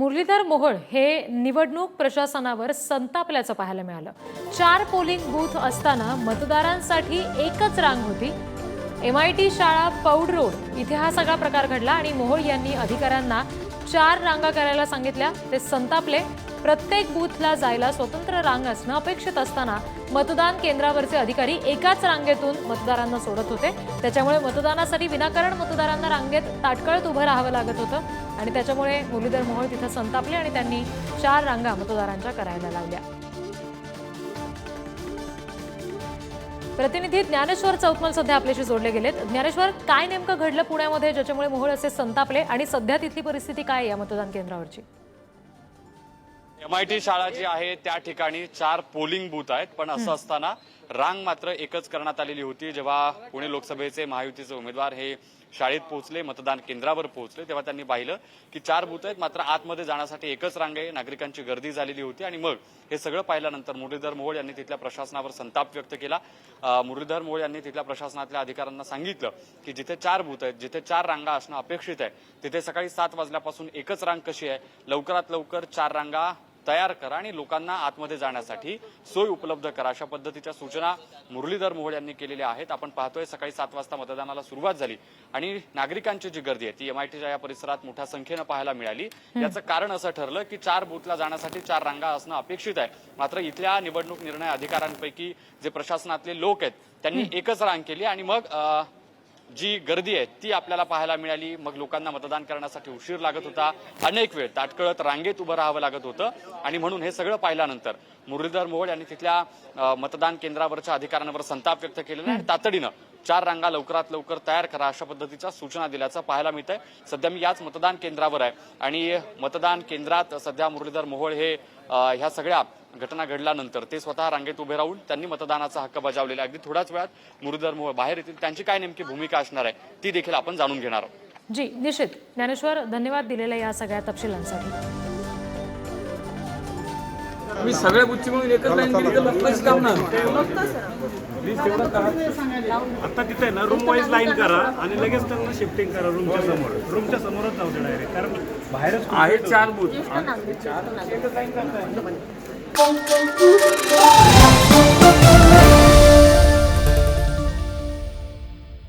मुरलीधर मोहोळ हे निवडणूक प्रशासनावर संतापल्याचं पाहायला मिळालं. चार पोलिंग बूथ असताना मतदारांसाठी एकच रांग होती. एम आय टी शाळा पौड रोड इथे हा सगळा प्रकार घडला आणि मोहोळ यांनी अधिकाऱ्यांना चार रांगा करायला सांगितल्या. ते संतापले. प्रत्येक बूथला जायला स्वतंत्र रांग असणं अपेक्षित असताना मतदान केंद्रावरचे अधिकारी एकाच रांगेतून मतदारांना सोडत होते. त्याच्यामुळे मतदानासाठी विनाकारण मतदारांना रांगेत ताटकळत उभं राहावं लागत होतं आणि त्याच्यामुळे मुरलीधर मोहोळ तिथं संतापले आणि त्यांनी चार रांगा मतदारांच्या करायला लावल्या. प्रतिनिधी ज्ञानेश्वर चौकमल सध्या आपल्याशी जोडले गेलेत. ज्ञानेश्वर काय नेमकं घडलं पुण्यामध्ये ज्याच्यामुळे मोहोळ असे संतापले आणि सध्या तिथली परिस्थिती काय आहे या मतदान केंद्रावरची? एम आय टी शाळा जी आहे त्या ठिकाणी चार पोलिंग बूथ आहेत. पण असं असताना रांग मात्र एकच करण्यात आलेली होती. जेव्हा पुणे लोकसभेचे महायुतीचे उमेदवार हे शाळेत पोहोचले मतदान केंद्रावर पोहोचले तेव्हा त्यांनी पाहिलं की चार बूथ आहेत. मात्र आतमध्ये जाण्यासाठी एकच रांग आहे. नागरिकांची गर्दी झालेली होती. आणि मग हे सगळं पाहिल्यानंतर मुरलीधर मोहोळ यांनी तिथल्या प्रशासनावर संताप व्यक्त केला. मुरलीधर मोहोळ यांनी तिथल्या प्रशासनातल्या अधिकाऱ्यांना सांगितलं की जिथे चार बूथ आहेत जिथे चार रांगा असणं अपेक्षित आहे तिथे सकाळी सात वाजल्यापासून एकच रांग कशी आहे? लवकरात लवकर चार रांगा तयार करा आणि लोकांना आतमध्ये जाण्यासाठी सोय उपलब्ध करा. अशा पद्धतीच्या सूचना मुरलीधर मोहोळ यांनी केलेल्या आहेत. आपण पाहतोय सकाळी सात वाजता मतदानाला सुरुवात झाली आणि नागरिकांची जी गर्दी आहे ती एमआयटीच्या या परिसरात मोठ्या संख्येनं पाहायला मिळाली. याचं कारण असं ठरलं की चार बूथला जाण्यासाठी चार रांगा असणं अपेक्षित आहे. मात्र इथल्या निवडणूक निर्णय अधिकाऱ्यांपैकी जे प्रशासनातले लोक आहेत त्यांनी एकच रांग केली आणि मग जी गर्दी आहे ती आपल्याला पाहायला मिळाली. मग लोकांना मतदान करण्यासाठी उशीर लागत होता. अनेक वेळ ताटकळत रांगेत उभं राहावं लागत होतं. आणि म्हणून हे सगळं पाहिल्यानंतर मुरलीधर मोहोळ यांनी तिथल्या मतदान केंद्रावरच्या अधिकाऱ्यांवर संताप व्यक्त केलेला आहे. आणि तातडीनं चार रांगा लवकरात लवकर तयार करा अशा पद्धतीच्या सूचना दिल्याचं पाहायला मिळत आहे सध्या मी याच मतदान केंद्रावर आहे. आणि मतदान केंद्रात सध्या मुरलीधर मोहोळ हे ह्या सगळ्या घटना घडल्यानंतर ते स्वतः रांगेत उभे राहून त्यांनी मतदानाचा हक्क बजावलेला. अगदी थोड्याच वेळात मुरलीधर मोहोळ बाहेर येतील. त्यांची काय नेमकी भूमिका असणार आहे ती देखील आपण जाणून घेणार आहोत. जी निश्चित. ज्ञानेश्वर धन्यवाद दिलेल्या या सगळ्या तपशिलांसाठी. मी सगळ्या बुच्ची म्हणून एकच लाईन केली तर लग्नच काम ना आता तिथे ना रूम वाईज लाईन करा आणि लगेच त्यांना शिफ्टिंग करा रूमच्या समोर. रूमच्या समोरच जाऊ दे डायरेक्ट कारण बाहेरच आहे चार बूथ एकच लाईन करताय. Música